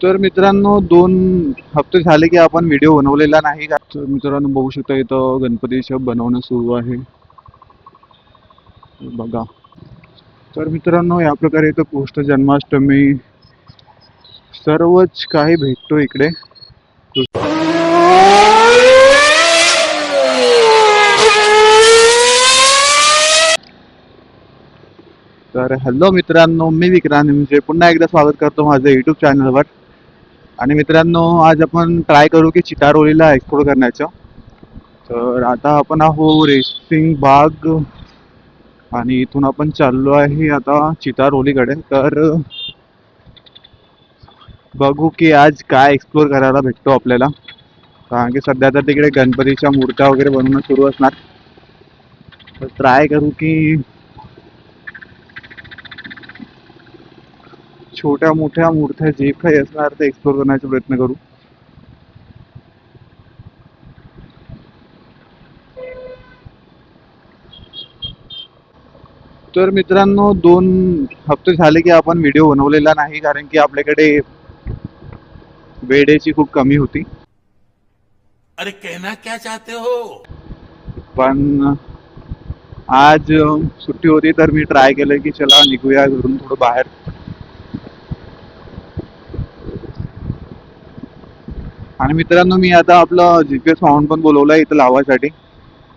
तर मित्रांनो दोन हप्ते झाले की आपण व्हिडिओ बनवलेला नाही. का तर मित्रांनो बघू शकता इथं गणपती शब बनवणं सुरू आहे. बघा. तर मित्रांनो या प्रकारे इथं कृष्ण जन्माष्टमी सर्वच काही भेटतो इकडे. तर हॅलो मित्रांनो मी विक्रांत म्हणजे पुन्हा एकदा स्वागत करतो माझं युट्यूब चॅनलवर आणि मित्रांनो आज आपण ट्राय करू की चितारोलीला एक्सप्लोर करण्याचं. तर आता आपण आहो रेसिंग बाग. आणि इथून आपण चाललो आहे आता चितारोलीकडे. तर बघू की आज काय एक्सप्लोर करायला भेटतो आपल्याला. कारण की सध्या तर तिकडे गणपतीच्या मूर्त्या वगैरे बनवणं सुरू असणार. तर ट्राय करू की छोट्या मोठ्या मूर्त्या जे काही असणार ते एक्सप्लोर करण्याचा प्रयत्न करू. तर मित्रांनो दोन हप्ते झाले की आपण व्हिडिओ बनवलेला नाही कारण की आपल्याकडे वेळेची खूप कमी होती. अरे कहना क्या चाहते हो? पण आज सुट्टी होती तर मी ट्राय केलं की चला निघूया घरून थोडं बाहेर. आणि मित्रांनो मी आता आपलं जी पी एस माउंट पण बोलवलं इथं लावायसाठी.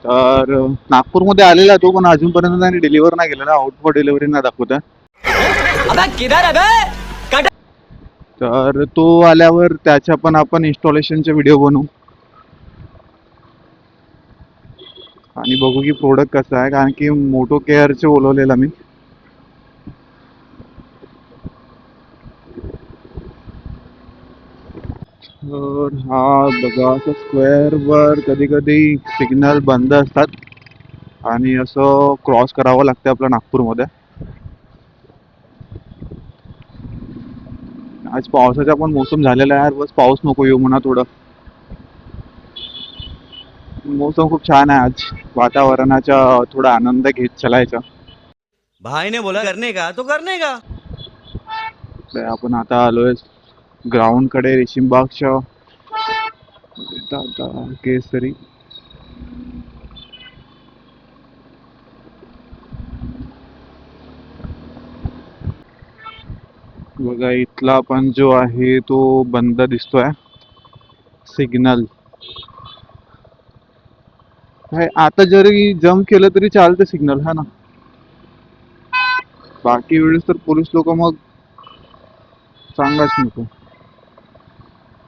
तर नागपूरमध्ये आलेला तो पण अजूनपर्यंत त्यांनी डिलिव्हर नाही केलेला. आउट फॉर डिलिव्हरी नाही दाखवत. आहे तर तो आल्यावर त्याच्या पण आपण इन्स्टॉलेशनचे व्हिडिओ बनवू. आणि बघू की प्रोडक्ट कसं आहे. कारण की मोटो केअरचे बोलवलेला मी. तर हा बघा असं स्क्वेअरवर कधी कधी सिग्नल बंद असतात. आणि असं क्रॉस करावं लागतं आपलं नागपूरमध्ये. आज पावसाचा पण मोसम झालेला आहे. बस पाऊस नको येऊ म्हणा थोडं. मोसम खूप छान आहे आज. वातावरणाचा थोडा आनंद घेत चलायचा. भाई ने बोला करने का? तो करने का? आपण आता आलोय. ग्राउंडकडे रेशीमबागच्या दादा केसरी. बघा इथला पण जो आहे तो बंद दिसतोय. सिग्नल. आता जरी जम केलं तरी चालतं सिग्नल हा ना? बाकी वेळेस तर पोलीस लोक मग सांगाच नको.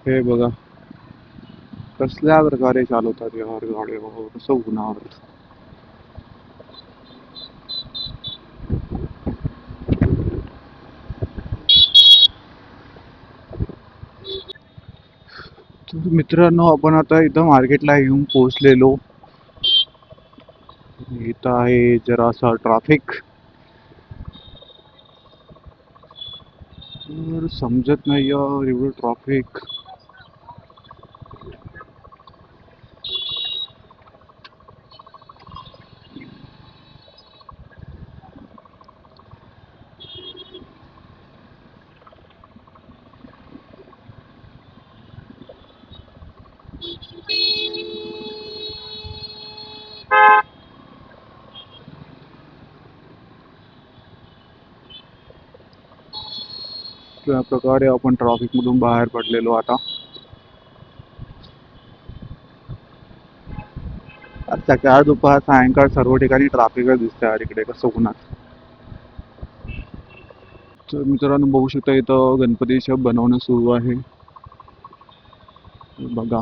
हे बघा. कसल्या प्रकारे चालवतात यार गाड्या बाबा, कसं होणार मित्रांनो आपण आता इथं मार्केटला येऊन पोहोचलेलो. इथं आहे जरासा ट्राफिक समजत नाही यार एवढं ट्रॉफिक त्या प्रकारे आपण ट्रॉफिक मधून बाहेर पडलेलो आता. सकाळ दुपार सायंकाळ सर्व ठिकाणी ट्रॅफिकच दिसते यार इकडे कसं होणार? तर मित्रांनो बघू शकता इथं गणपतीचं बनवणं सुरू आहे. बघा.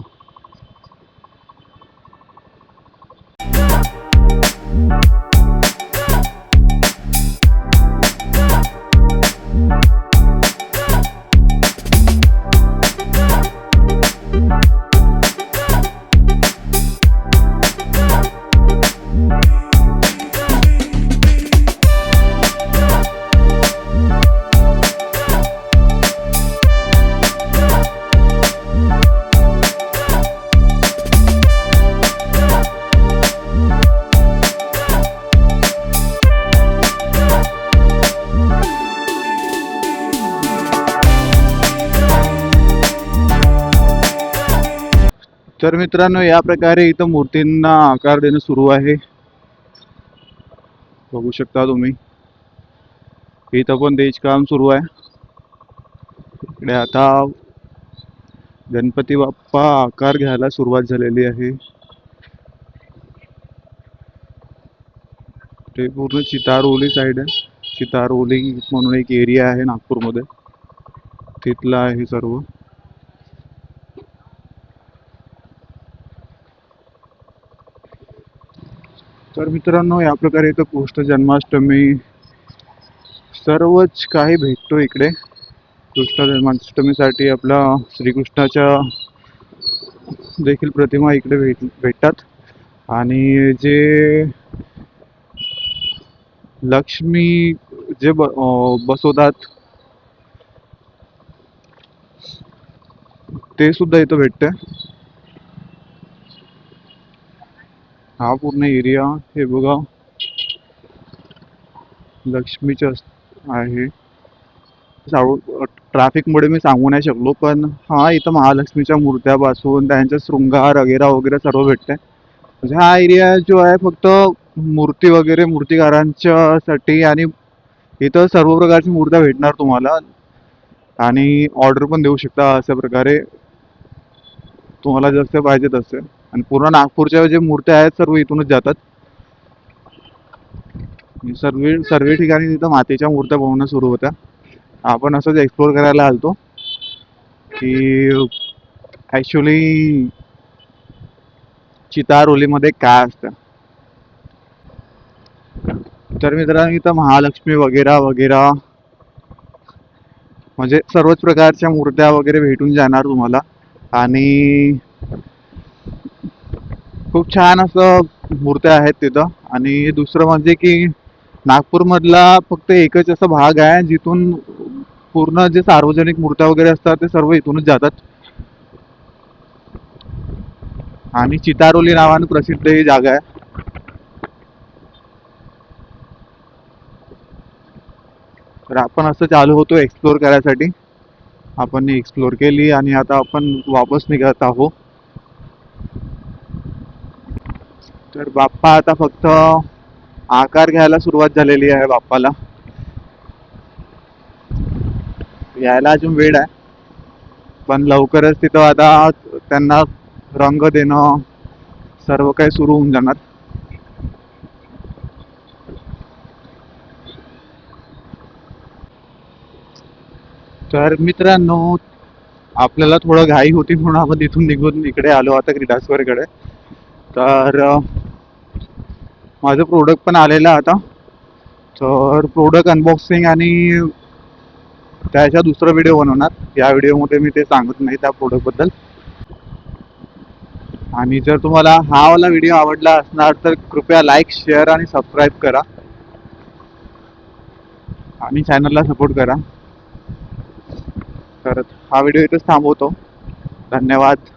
तर मित्रांनो या प्रकारे इथं मूर्तींना आकार देणं सुरू आहे. बघू शकता तुम्ही. इथं पण काम सुरू आहे. इकडे आता गणपती बाप्पा आकार घ्यायला सुरुवात झालेली आहे. ते पूर्ण चितारोली साईड आहे. चितारोली म्हणून एक एरिया आहे नागपूरमध्ये. तिथलं आहे सर्व. तर मित्रांनो या प्रकारे इथं कृष्ण जन्माष्टमी सर्वच काही भेटतो इकडे. कृष्ण जन्माष्टमीसाठी आपला श्रीकृष्णाच्या देखील प्रतिमा इकडे भेट भेटतात. आणि जे लक्ष्मी जे ब बसवतात ते सुद्धा इथं भेटते हा पूर्ण एरिया हे बघा. लक्ष्मीचं अस- आहे ट्रॅफिकमुळे मी सांगू नाही शकलो पण हा इथं महालक्ष्मीच्या मूर्त्यापासून त्यांच्या शृंगार वगैरे वगैरे सर्व भेटते म्हणजे हा एरिया जो आहे फक्त मूर्ती वगैरे मूर्तिकारांच्या साठी आणि इथं सर्व प्रकारची मूर्त्या भेटणार तुम्हाला. आणि ऑर्डर पण देऊ शकता अशा प्रकारे. तुम्हाला जसे पाहिजे तसे. आणि पूर्ण नागपूरच्या जे मूर्त्या आहेत सर्व इथूनच जातात. सर्व सर्व ठिकाणी तिथं मातीच्या मूर्त्या बनवणं सुरू होत्या. आपण असंच एक्सप्लोर करायला आलतो की ॲक्च्युली चितारोलीमध्ये काय असतं? तर मित्रांनो इथं महालक्ष्मी वगैरे वगैरे. म्हणजे सर्वच प्रकारच्या मूर्त्या वगैरे भेटून जाणार तुम्हाला. आणि खूप छान असं मूर्त्या आहेत तिथं. आणि दुसरं म्हणजे की नागपूरमधला फक्त एकच असा भाग आहे जिथून पूर्ण जे सार्वजनिक मूर्त्या वगैरे असतात ते सर्व इथूनच जातात. आणि चितारोली नावाने प्रसिद्ध ही जागा आहे. तर आपण असं चालू होतो एक्सप्लोर करायसाठी. आपण एक्सप्लोर केली आणि आता आपण वापस निघत आहोत. तर बाप्पा आता फक्त आकार घ्यायला सुरुवात झालेली आहे बाप्पाला. यायला अजून वेळ आहे. पण लवकरच तिथं आता त्यांना रंग देणं सर्व काही सुरू होऊन जाणार. तर मित्रांनो आपल्याला थोडं घाई होती म्हणून आपण तिथून निघून इकडे आलो आता क्रीडास्वरकडे तर माझं प्रोडक्ट पण आलेलं आहे आता. तर प्रोडक्ट अनबॉक्सिंग आणि त्याच्या दुसरा व्हिडिओ बनवणार. या व्हिडिओमध्ये मी ते सांगत नाही त्या प्रोडक्टबद्दल आणि जर तुम्हाला हा वाला व्हिडिओ आवडला असणार तर कृपया लाईक शेअर आणि सबस्क्राईब करा. आणि चॅनलला सपोर्ट करा. तर हा व्हिडिओ इथेच थांबवतो. धन्यवाद.